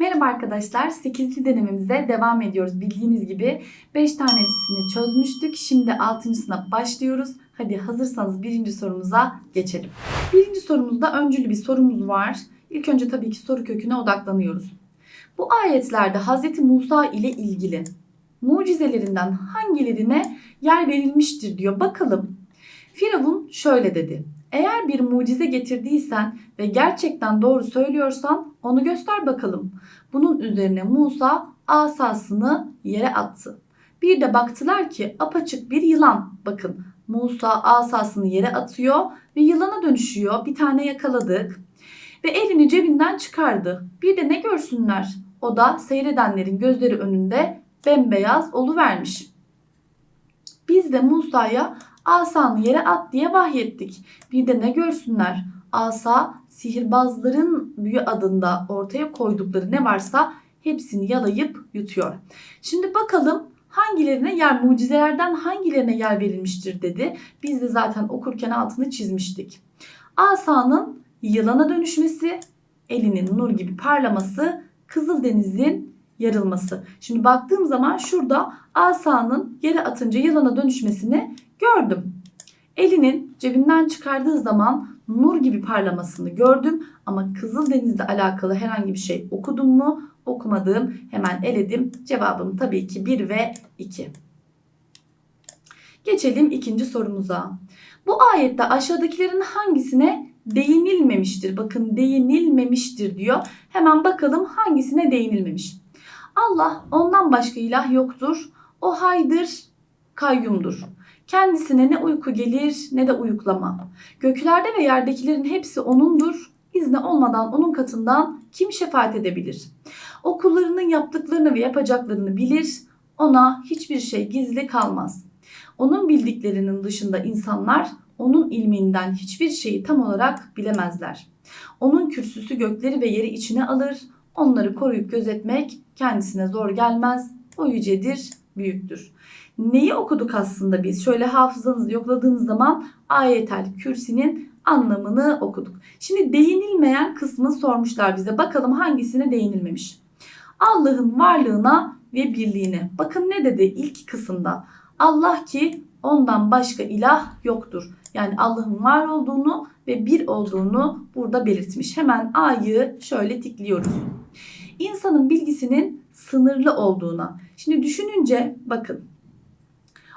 Merhaba arkadaşlar. 8'li denememize devam ediyoruz. Bildiğiniz gibi 5 tanesini çözmüştük. Şimdi 6.sına başlıyoruz. Hadi hazırsanız birinci sorumuza geçelim. Birinci sorumuzda öncülü bir sorumuz var. İlk önce tabii ki soru köküne odaklanıyoruz. Bu ayetlerde Hz. Musa ile ilgili mucizelerinden hangilerine yer verilmiştir diyor. Bakalım. Firavun şöyle dedi. Eğer bir mucize getirdiysen ve gerçekten doğru söylüyorsan onu göster bakalım. Bunun üzerine Musa asasını yere attı. Bir de baktılar ki apaçık bir yılan. Bakın Musa asasını yere atıyor ve yılana dönüşüyor. Bir tane yakaladık. Ve elini cebinden çıkardı. Bir de ne görsünler? O da seyredenlerin gözleri önünde bembeyaz oluvermiş. Biz de Musa'ya asanı yere at diye vahyettik. Bir de ne görsünler? Asa sihirbazların büyü adında ortaya koydukları ne varsa hepsini yalayıp yutuyor. Şimdi bakalım hangilerine yer mucizelerden hangilerine yer verilmiştir dedi. Biz de zaten okurken altını çizmiştik. Asanın yılana dönüşmesi, elinin nur gibi parlaması, Kızıldeniz'in yarılması. Şimdi baktığım zaman şurada asanın yere atınca yılana dönüşmesini gördüm. Elinin cebinden çıkardığı zaman nur gibi parlamasını gördüm ama Kızıldeniz'le alakalı herhangi bir şey okudum mu? Okumadım. Hemen eledim. Cevabım tabii ki 1 ve 2. Geçelim ikinci sorumuza. Bu ayette aşağıdakilerin hangisine değinilmemiştir? Bakın değinilmemiştir diyor. Hemen bakalım hangisine değinilmemiş. Allah ondan başka ilah yoktur. O haydır, kayyumdur. Kendisine ne uyku gelir ne de uyuklama. Göklerde ve yerdekilerin hepsi O'nundur. İzni olmadan O'nun katından kim şefaat edebilir? O kullarının yaptıklarını ve yapacaklarını bilir. Ona hiçbir şey gizli kalmaz. Onun bildiklerinin dışında insanlar onun ilminden hiçbir şeyi tam olarak bilemezler. Onun kürsüsü gökleri ve yeri içine alır. Onları koruyup gözetmek kendisine zor gelmez. O yücedir, büyüktür. Neyi okuduk aslında biz? Şöyle hafızanızı yokladığınız zaman ayetel kürsinin anlamını okuduk. Şimdi değinilmeyen kısmını sormuşlar bize. Bakalım hangisine değinilmemiş. Allah'ın varlığına ve birliğine. Bakın ne dedi ilk kısımda. Allah ki ondan başka ilah yoktur. Yani Allah'ın var olduğunu ve bir olduğunu burada belirtmiş. Hemen A'yı şöyle tikliyoruz. İnsanın bilgisinin sınırlı olduğuna. Şimdi düşününce bakın.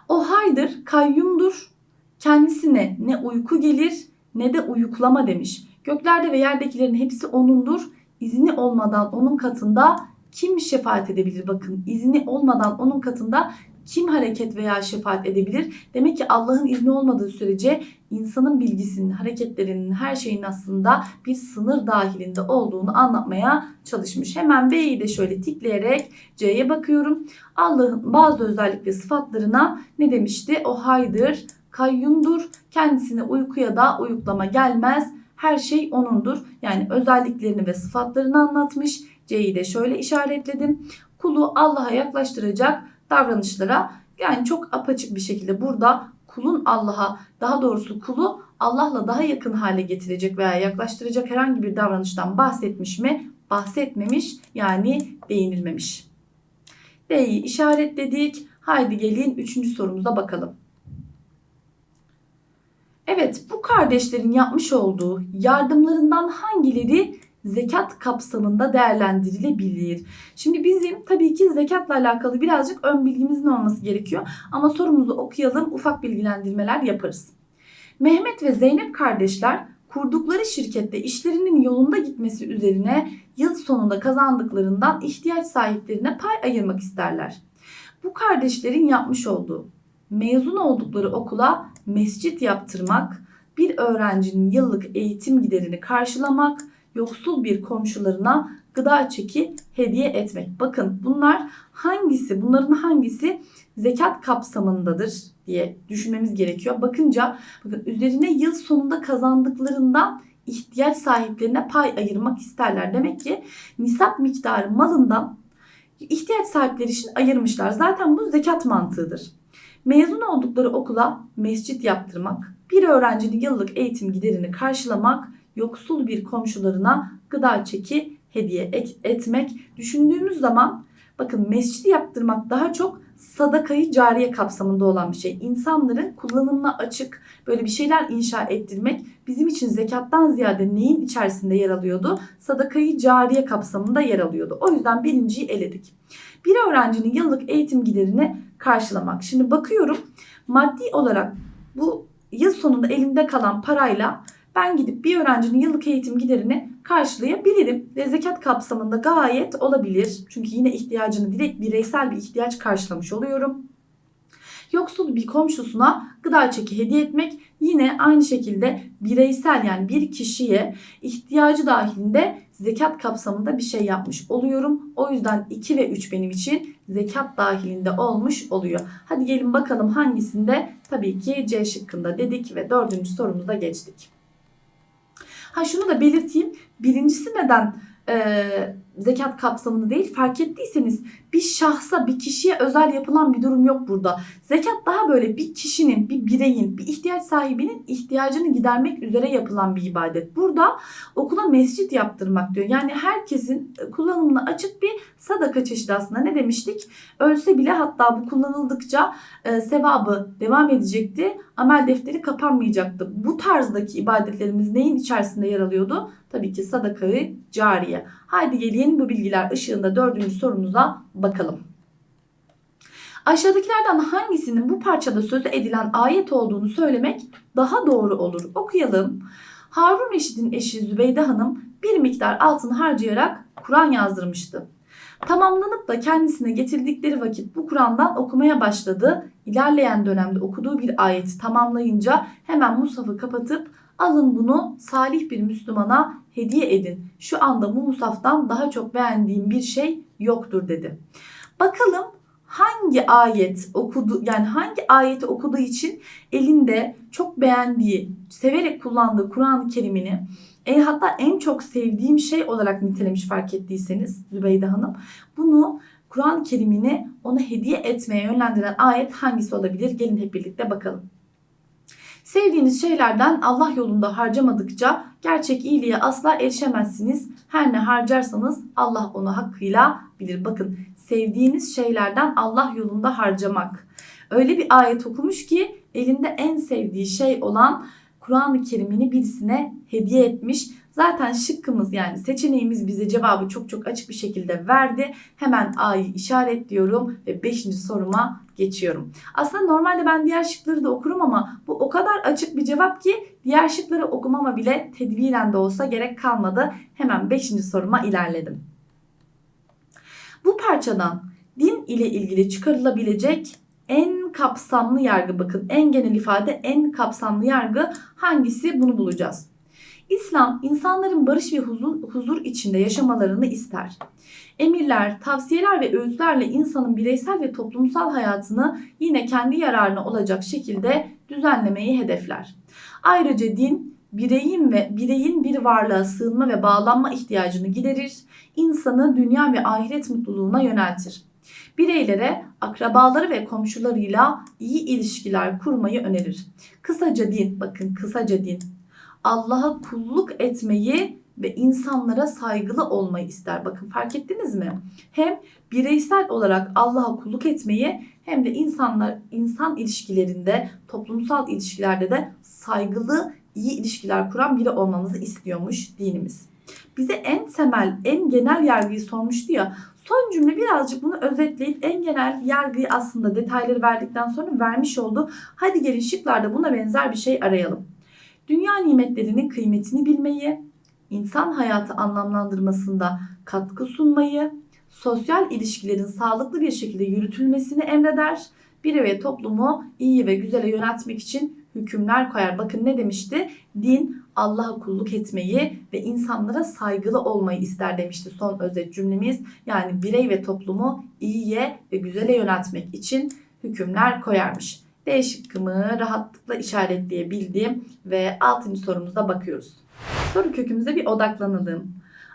O haydır, kayyumdur. Kendisine ne uyku gelir ne de uyuklama demiş. Göklerde ve yerdekilerin hepsi O'nundur. İzni olmadan O'nun katında kim şefaat edebilir? Bakın izni olmadan O'nun katında kim hareket veya şefaat edebilir? Demek ki Allah'ın izni olmadığı sürece insanın bilgisinin, hareketlerinin, her şeyin aslında bir sınır dahilinde olduğunu anlatmaya çalışmış. Hemen B'yi de şöyle tikleyerek C'ye bakıyorum. Allah'ın bazı özellik ve sıfatlarına ne demişti? O haydır, kayyumdur. Kendisine uykuya da uyuklama gelmez. Her şey O'nundur. Yani özelliklerini ve sıfatlarını anlatmış. C'yi de şöyle işaretledim. Kulu Allah'a yaklaştıracak davranışlara yani çok apaçık bir şekilde burada kulun Allah'a daha doğrusu kulu Allah'la daha yakın hale getirecek veya yaklaştıracak herhangi bir davranıştan bahsetmiş mi? Bahsetmemiş yani değinilmemiş. D'yi işaretledik. Haydi gelin üçüncü sorumuza bakalım. Evet bu kardeşlerin yapmış olduğu yardımlarından hangileri zekat kapsamında değerlendirilebilir. Şimdi bizim tabii ki zekatla alakalı birazcık ön bilgimizin olması gerekiyor. Ama sorumuzu okuyalım ufak bilgilendirmeler yaparız. Mehmet ve Zeynep kardeşler kurdukları şirkette işlerinin yolunda gitmesi üzerine yıl sonunda kazandıklarından ihtiyaç sahiplerine pay ayırmak isterler. Bu kardeşlerin yapmış olduğu mezun oldukları okula mescit yaptırmak, bir öğrencinin yıllık eğitim giderini karşılamak, yoksul bir komşularına gıda çeki hediye etmek. Bakın bunlar hangisi, bunların hangisi zekat kapsamındadır diye düşünmemiz gerekiyor. Bakınca bakın üzerine yıl sonunda kazandıklarından ihtiyaç sahiplerine pay ayırmak isterler. Demek ki nisap miktarı malından ihtiyaç sahipleri için ayırmışlar. Zaten bu zekat mantığıdır. Mezun oldukları okula mescit yaptırmak, bir öğrencinin yıllık eğitim giderini karşılamak, yoksul bir komşularına gıda çeki hediye ek- etmek düşündüğümüz zaman bakın mescidi yaptırmak daha çok sadakayı cariye kapsamında olan bir şey. İnsanların kullanımına açık böyle bir şeyler inşa ettirmek bizim için zekattan ziyade neyin içerisinde yer alıyordu? Sadakayı cariye kapsamında yer alıyordu. O yüzden birinciyi eledik. Bir öğrencinin yıllık eğitim giderini karşılamak. Şimdi bakıyorum maddi olarak bu yıl sonunda elimde kalan parayla ben gidip bir öğrencinin yıllık eğitim giderini karşılayabilirim. Ve zekat kapsamında gayet olabilir. Çünkü yine ihtiyacını direkt bireysel bir ihtiyaç karşılamış oluyorum. Yoksul bir komşusuna gıda çeki hediye etmek yine aynı şekilde bireysel yani bir kişiye ihtiyacı dahilinde zekat kapsamında bir şey yapmış oluyorum. O yüzden 2 ve 3 benim için zekat dahilinde olmuş oluyor. Hadi gelin bakalım hangisinde? Tabii ki C şıkkında dedik ve dördüncü sorumuza geçtik. Ha şunu da belirteyim. Birincisi neden e, zekat kapsamında değil? Fark ettiyseniz bir şahsa, bir kişiye özel yapılan bir durum yok burada. Zekat daha böyle bir kişinin, bir bireyin, bir ihtiyaç sahibinin ihtiyacını gidermek üzere yapılan bir ibadet. Burada okula mescit yaptırmak diyor. Yani herkesin kullanımına açık bir sadaka çeşidi aslında. Ne demiştik? Ölse bile hatta bu kullanıldıkça e, sevabı devam edecekti. Amel defteri kapanmayacaktı. Bu tarzdaki ibadetlerimiz neyin içerisinde yer alıyordu? Tabii ki sadakayı cariye. Haydi gelin bu bilgiler ışığında dördüncü sorumuza bakalım. Aşağıdakilerden hangisinin bu parçada sözü edilen ayet olduğunu söylemek daha doğru olur? Okuyalım. Harun Reşit'in eşi Zübeyde Hanım bir miktar altın harcayarak Kur'an yazdırmıştı. Tamamlanıp da kendisine getirdikleri vakit bu Kur'an'dan okumaya başladı. İlerleyen dönemde okuduğu bir ayeti tamamlayınca hemen Musaf'ı kapatıp alın bunu salih bir Müslümana hediye edin. Şu anda bu musaftan daha çok beğendiğim bir şey yoktur dedi. Bakalım hangi ayet okudu yani hangi ayeti okuduğu için elinde çok beğendiği, severek kullandığı Kur'an-ı Kerim'ini e, hatta en çok sevdiğim şey olarak nitelemiş fark ettiyseniz Zübeyde Hanım. Bunu Kur'an-ı Kerim'ini ona hediye etmeye yönlendiren ayet hangisi olabilir? Gelin hep birlikte bakalım. Sevdiğiniz şeylerden Allah yolunda harcamadıkça gerçek iyiliğe asla erişemezsiniz. Her ne harcarsanız Allah onu hakkıyla bilir. Bakın sevdiğiniz şeylerden Allah yolunda harcamak. Öyle bir ayet okumuş ki elinde en sevdiği şey olan Kur'an-ı Kerim'ini birisine hediye etmiş. Zaten şıkkımız yani seçeneğimiz bize cevabı çok çok açık bir şekilde verdi. Hemen A'yı işaretliyorum ve 5. soruma geçiyorum. Aslında normalde ben diğer şıkları da okurum ama bu o kadar açık bir cevap ki diğer şıkları okumama bile tedbiren de olsa gerek kalmadı. Hemen 5. soruma ilerledim. Bu parçadan din ile ilgili çıkarılabilecek en kapsamlı yargı bakın en genel ifade en kapsamlı yargı hangisi bunu bulacağız. İslam insanların barış ve huzur, huzur içinde yaşamalarını ister. Emirler, tavsiyeler ve öğütlerle insanın bireysel ve toplumsal hayatını yine kendi yararına olacak şekilde düzenlemeyi hedefler. Ayrıca din bireyin ve bireyin bir varlığa sığınma ve bağlanma ihtiyacını giderir, insanı dünya ve ahiret mutluluğuna yöneltir. Bireylere, akrabaları ve komşularıyla iyi ilişkiler kurmayı önerir. Kısaca din, bakın kısaca din Allah'a kulluk etmeyi ve insanlara saygılı olmayı ister. Bakın fark ettiniz mi? Hem bireysel olarak Allah'a kulluk etmeyi hem de insanlar insan ilişkilerinde, toplumsal ilişkilerde de saygılı, iyi ilişkiler kuran biri olmamızı istiyormuş dinimiz. Bize en temel, en genel yargıyı sormuştu ya. Son cümle birazcık bunu özetleyip en genel yargıyı aslında detayları verdikten sonra vermiş oldu. Hadi gelin şıklarda buna benzer bir şey arayalım dünya nimetlerinin kıymetini bilmeyi, insan hayatı anlamlandırmasında katkı sunmayı, sosyal ilişkilerin sağlıklı bir şekilde yürütülmesini emreder, biri ve toplumu iyi ve güzele yönetmek için hükümler koyar. Bakın ne demişti? Din Allah'a kulluk etmeyi ve insanlara saygılı olmayı ister demişti son özet cümlemiz. Yani birey ve toplumu iyiye ve güzele yönetmek için hükümler koyarmış. D şıkkımı rahatlıkla işaretleyebildim ve 6. sorumuza bakıyoruz. Soru kökümüze bir odaklanalım.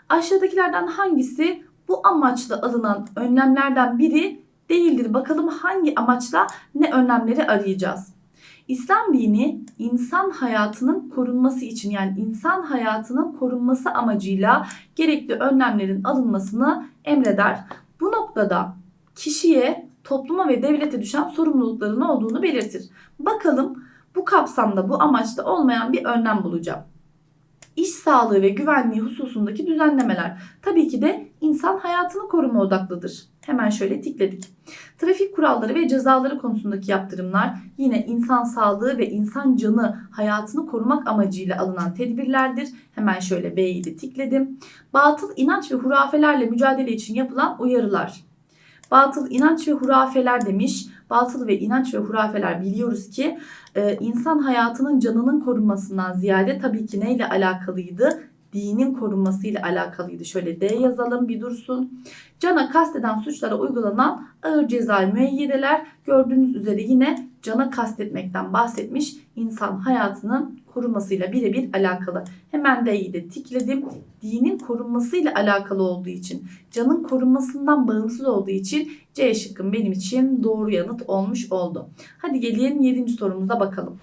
Aşağıdakilerden hangisi bu amaçla alınan önlemlerden biri değildir? Bakalım hangi amaçla ne önlemleri arayacağız? İslam dini insan hayatının korunması için yani insan hayatının korunması amacıyla gerekli önlemlerin alınmasını emreder. Bu noktada kişiye, topluma ve devlete düşen sorumlulukların olduğunu belirtir. Bakalım bu kapsamda bu amaçta olmayan bir önlem bulacağım. İş sağlığı ve güvenliği hususundaki düzenlemeler tabii ki de insan hayatını koruma odaklıdır. Hemen şöyle tikledik. Trafik kuralları ve cezaları konusundaki yaptırımlar yine insan sağlığı ve insan canı hayatını korumak amacıyla alınan tedbirlerdir. Hemen şöyle B'yi de tikledim. Batıl inanç ve hurafelerle mücadele için yapılan uyarılar. Batıl inanç ve hurafeler demiş. Batıl ve inanç ve hurafeler biliyoruz ki e, insan hayatının canının korunmasından ziyade tabii ki neyle alakalıydı? Dinin korunmasıyla alakalıydı. Şöyle D yazalım bir dursun. Cana kasteden suçlara uygulanan ağır cezai müeyyideler gördüğünüz üzere yine cana kastetmekten bahsetmiş. İnsan hayatının korunmasıyla birebir alakalı. Hemen D'yi de tikledim. Dinin korunmasıyla alakalı olduğu için, canın korunmasından bağımsız olduğu için C şıkkım benim için doğru yanıt olmuş oldu. Hadi gelin 7. sorumuza bakalım.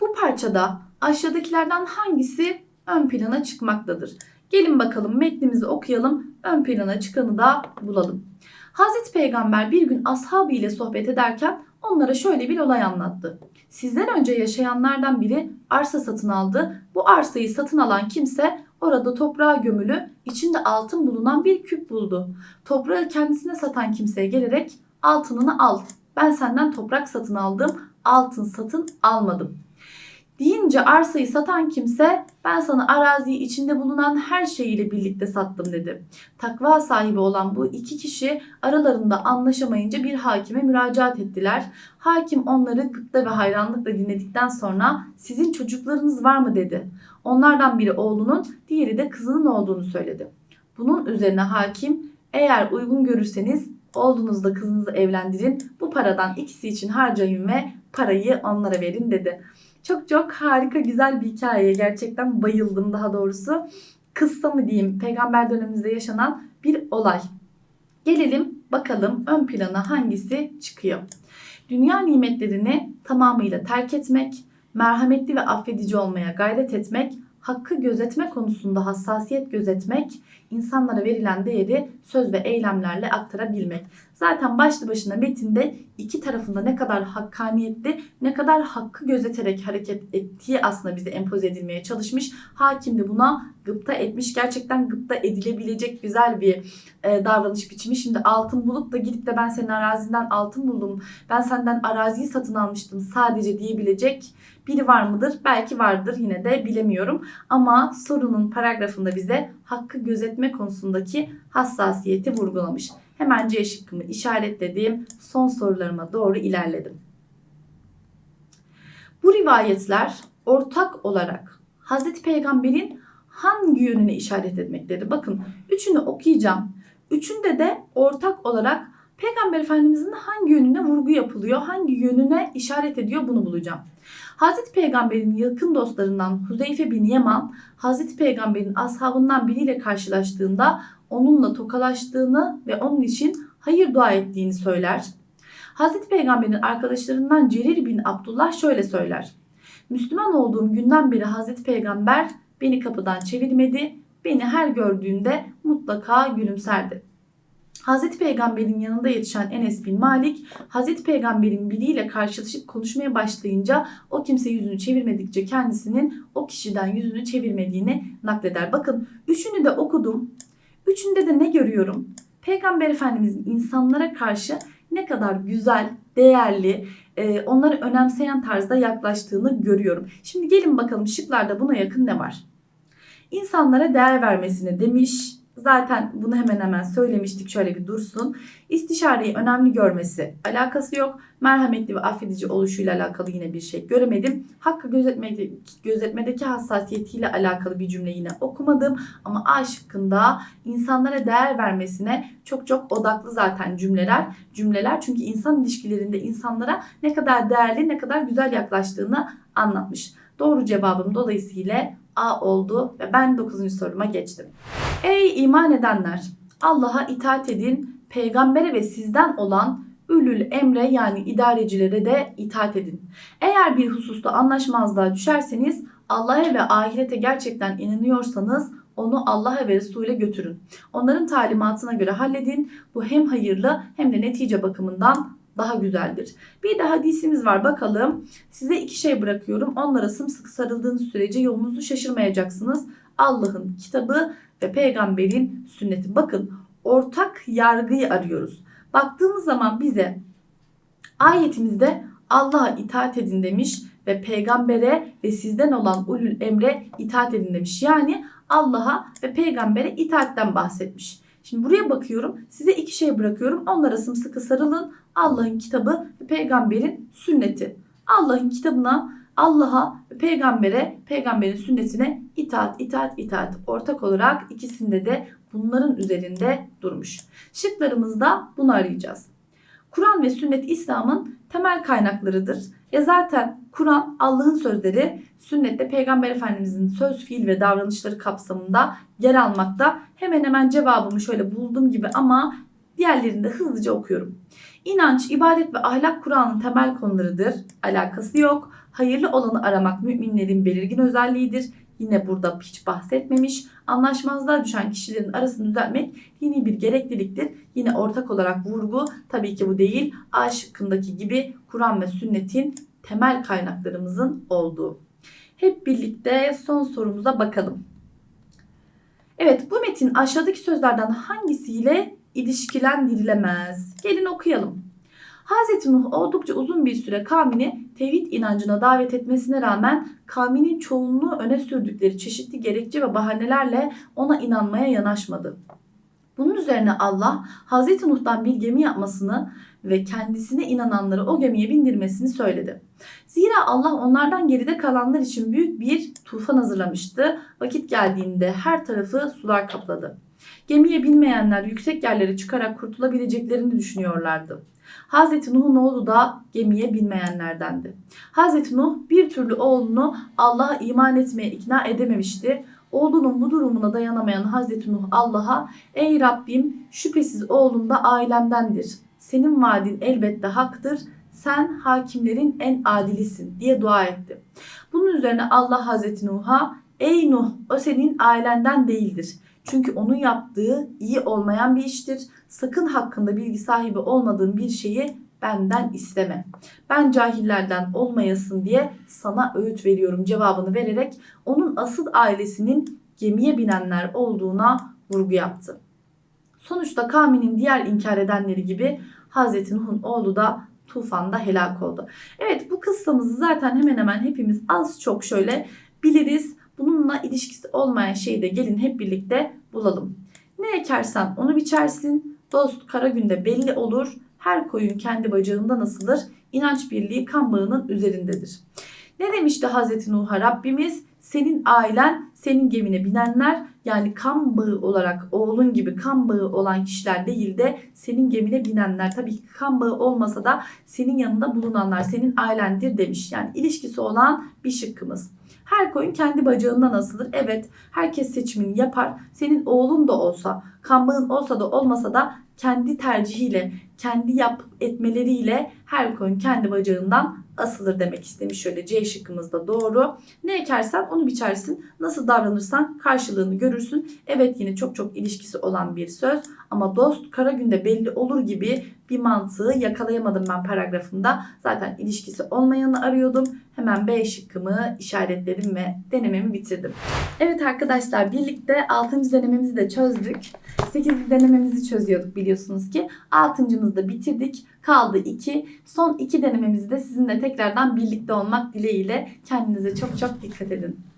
Bu parçada aşağıdakilerden hangisi ön plana çıkmaktadır? Gelin bakalım metnimizi okuyalım. Ön plana çıkanı da bulalım. Hazreti Peygamber bir gün ashabı ile sohbet ederken onlara şöyle bir olay anlattı. Sizden önce yaşayanlardan biri arsa satın aldı. Bu arsayı satın alan kimse orada toprağa gömülü, içinde altın bulunan bir küp buldu. Toprağı kendisine satan kimseye gelerek altınını al. Ben senden toprak satın aldım, altın satın almadım. Deyince arsayı satan kimse ben sana araziyi içinde bulunan her şeyiyle birlikte sattım dedi. Takva sahibi olan bu iki kişi aralarında anlaşamayınca bir hakime müracaat ettiler. Hakim onları gıpta ve hayranlıkla dinledikten sonra sizin çocuklarınız var mı dedi. Onlardan biri oğlunun, diğeri de kızının olduğunu söyledi. Bunun üzerine hakim eğer uygun görürseniz oğlunuzla kızınızı evlendirin. Bu paradan ikisi için harcayın ve parayı onlara verin dedi. Çok çok harika güzel bir hikayeye gerçekten bayıldım daha doğrusu. Kıssa mı diyeyim peygamber dönemimizde yaşanan bir olay. Gelelim bakalım ön plana hangisi çıkıyor. Dünya nimetlerini tamamıyla terk etmek, merhametli ve affedici olmaya gayret etmek, hakkı gözetme konusunda hassasiyet gözetmek, insanlara verilen değeri söz ve eylemlerle aktarabilmek. Zaten başlı başına metinde iki tarafında ne kadar hakkaniyetli, ne kadar hakkı gözeterek hareket ettiği aslında bize empoze edilmeye çalışmış. Hakim de buna gıpta etmiş. Gerçekten gıpta edilebilecek güzel bir e, davranış biçimi. Şimdi altın bulup da gidip de ben senin arazinden altın buldum, ben senden araziyi satın almıştım sadece diyebilecek biri var mıdır? Belki vardır yine de bilemiyorum. Ama sorunun paragrafında bize hakkı gözetme konusundaki hassasiyeti vurgulamış. Hemen C şıkkımı işaretlediğim son sorularıma doğru ilerledim. Bu rivayetler ortak olarak Hazreti Peygamber'in hangi yönüne işaret etmektedir? Bakın üçünü okuyacağım. Üçünde de ortak olarak Peygamber Efendimizin hangi yönüne vurgu yapılıyor, hangi yönüne işaret ediyor bunu bulacağım. Hazreti Peygamber'in yakın dostlarından Huzeyfe bin Yaman, Hazreti Peygamber'in ashabından biriyle karşılaştığında onunla tokalaştığını ve onun için hayır dua ettiğini söyler. Hazreti Peygamber'in arkadaşlarından Cerir bin Abdullah şöyle söyler. Müslüman olduğum günden beri Hazreti Peygamber beni kapıdan çevirmedi, beni her gördüğünde mutlaka gülümserdi. Hazreti Peygamber'in yanında yetişen Enes bin Malik, Hazreti Peygamber'in biriyle karşılaşıp konuşmaya başlayınca o kimse yüzünü çevirmedikçe kendisinin o kişiden yüzünü çevirmediğini nakleder. Bakın üçünü de okudum. Üçünde de ne görüyorum? Peygamber Efendimizin insanlara karşı ne kadar güzel, değerli, e, onları önemseyen tarzda yaklaştığını görüyorum. Şimdi gelin bakalım şıklarda buna yakın ne var? İnsanlara değer vermesini demiş. Zaten bunu hemen hemen söylemiştik şöyle bir dursun. İstişareyi önemli görmesi alakası yok. Merhametli ve affedici oluşuyla alakalı yine bir şey göremedim. Hakkı gözetmedeki, gözetmedeki hassasiyetiyle alakalı bir cümle yine okumadım. Ama A şıkkında insanlara değer vermesine çok çok odaklı zaten cümleler. Cümleler çünkü insan ilişkilerinde insanlara ne kadar değerli ne kadar güzel yaklaştığını anlatmış. Doğru cevabım dolayısıyla A oldu ve ben 9. soruma geçtim. Ey iman edenler! Allah'a itaat edin, peygambere ve sizden olan Ülül emre yani idarecilere de itaat edin. Eğer bir hususta anlaşmazlığa düşerseniz Allah'a ve ahirete gerçekten inanıyorsanız onu Allah'a ve Resul'e götürün. Onların talimatına göre halledin. Bu hem hayırlı hem de netice bakımından daha güzeldir. Bir de hadisimiz var bakalım. Size iki şey bırakıyorum. Onlara sımsıkı sarıldığınız sürece yolunuzu şaşırmayacaksınız. Allah'ın kitabı ve peygamberin sünneti. Bakın ortak yargıyı arıyoruz. Baktığımız zaman bize ayetimizde Allah'a itaat edin demiş ve peygambere ve sizden olan ulul emre itaat edin demiş. Yani Allah'a ve peygambere itaatten bahsetmiş. Şimdi buraya bakıyorum. Size iki şey bırakıyorum. Onlara sımsıkı sarılın. Allah'ın kitabı ve peygamberin sünneti. Allah'ın kitabına, Allah'a ve peygambere, peygamberin sünnetine itaat, itaat, itaat. Ortak olarak ikisinde de bunların üzerinde durmuş. Şıklarımızda bunu arayacağız. Kur'an ve sünnet İslam'ın temel kaynaklarıdır. Ya zaten Kur'an Allah'ın sözleri, sünnette Peygamber Efendimizin söz, fiil ve davranışları kapsamında yer almakta. Hemen hemen cevabımı şöyle bulduğum gibi ama diğerlerini de hızlıca okuyorum. İnanç, ibadet ve ahlak Kur'an'ın temel konularıdır. Alakası yok. Hayırlı olanı aramak müminlerin belirgin özelliğidir. Yine burada hiç bahsetmemiş. Anlaşmazlığa düşen kişilerin arasını düzeltmek dini bir gerekliliktir. Yine ortak olarak vurgu tabii ki bu değil. A şıkkındaki gibi Kur'an ve sünnetin temel kaynaklarımızın olduğu. Hep birlikte son sorumuza bakalım. Evet bu metin aşağıdaki sözlerden hangisiyle ilişkilendirilemez? Gelin okuyalım. Hazreti Nuh oldukça uzun bir süre kavmini tevhid inancına davet etmesine rağmen kavminin çoğunluğu öne sürdükleri çeşitli gerekçe ve bahanelerle ona inanmaya yanaşmadı. Bunun üzerine Allah Hazreti Nuh'tan bir gemi yapmasını ve kendisine inananları o gemiye bindirmesini söyledi. Zira Allah onlardan geride kalanlar için büyük bir tufan hazırlamıştı. Vakit geldiğinde her tarafı sular kapladı. Gemiye binmeyenler yüksek yerlere çıkarak kurtulabileceklerini düşünüyorlardı. Hazreti Nuh'un oğlu da gemiye binmeyenlerdendi. Hazreti Nuh bir türlü oğlunu Allah'a iman etmeye ikna edememişti. Oğlunun bu durumuna dayanamayan Hazreti Nuh Allah'a ''Ey Rabbim şüphesiz oğlum da ailemdendir. Senin vaadin elbette haktır. Sen hakimlerin en adilisin.'' diye dua etti. Bunun üzerine Allah Hazreti Nuh'a ''Ey Nuh o senin ailenden değildir. Çünkü onun yaptığı iyi olmayan bir iştir. Sakın hakkında bilgi sahibi olmadığın bir şeyi benden isteme. Ben cahillerden olmayasın diye sana öğüt veriyorum cevabını vererek onun asıl ailesinin gemiye binenler olduğuna vurgu yaptı. Sonuçta kavminin diğer inkar edenleri gibi Hazreti Nuh'un oğlu da tufanda helak oldu. Evet bu kıssamızı zaten hemen hemen hepimiz az çok şöyle biliriz. Bununla ilişkisi olmayan şeyi de gelin hep birlikte bulalım. Ne ekersen onu biçersin. Dost kara günde belli olur. Her koyun kendi bacağından asılır. İnanç birliği kan bağının üzerindedir. Ne demişti Hazreti Nuh'a Rabbimiz? Senin ailen, senin gemine binenler yani kan bağı olarak oğlun gibi kan bağı olan kişiler değil de senin gemine binenler. Tabii ki kan bağı olmasa da senin yanında bulunanlar senin ailendir demiş. Yani ilişkisi olan bir şıkkımız. Her koyun kendi bacağından asılır. Evet herkes seçimini yapar. Senin oğlun da olsa, kan bağın olsa da olmasa da kendi tercihiyle, kendi yap etmeleriyle her koyun kendi bacağından asılır demek istemiş. Şöyle C şıkkımız da doğru. Ne ekersen onu biçersin. Nasıl davranırsan karşılığını görürsün. Evet yine çok çok ilişkisi olan bir söz. Ama dost kara günde belli olur gibi bir mantığı yakalayamadım ben paragrafında. Zaten ilişkisi olmayanı arıyordum. Hemen B şıkkımı işaretledim ve denememi bitirdim. Evet arkadaşlar birlikte 6. denememizi de çözdük. 8. denememizi çözüyorduk biliyorsunuz ki. 6.'mızı da bitirdik. Kaldı 2. Son 2 denememizi de sizinle tekrardan birlikte olmak dileğiyle kendinize çok çok dikkat edin.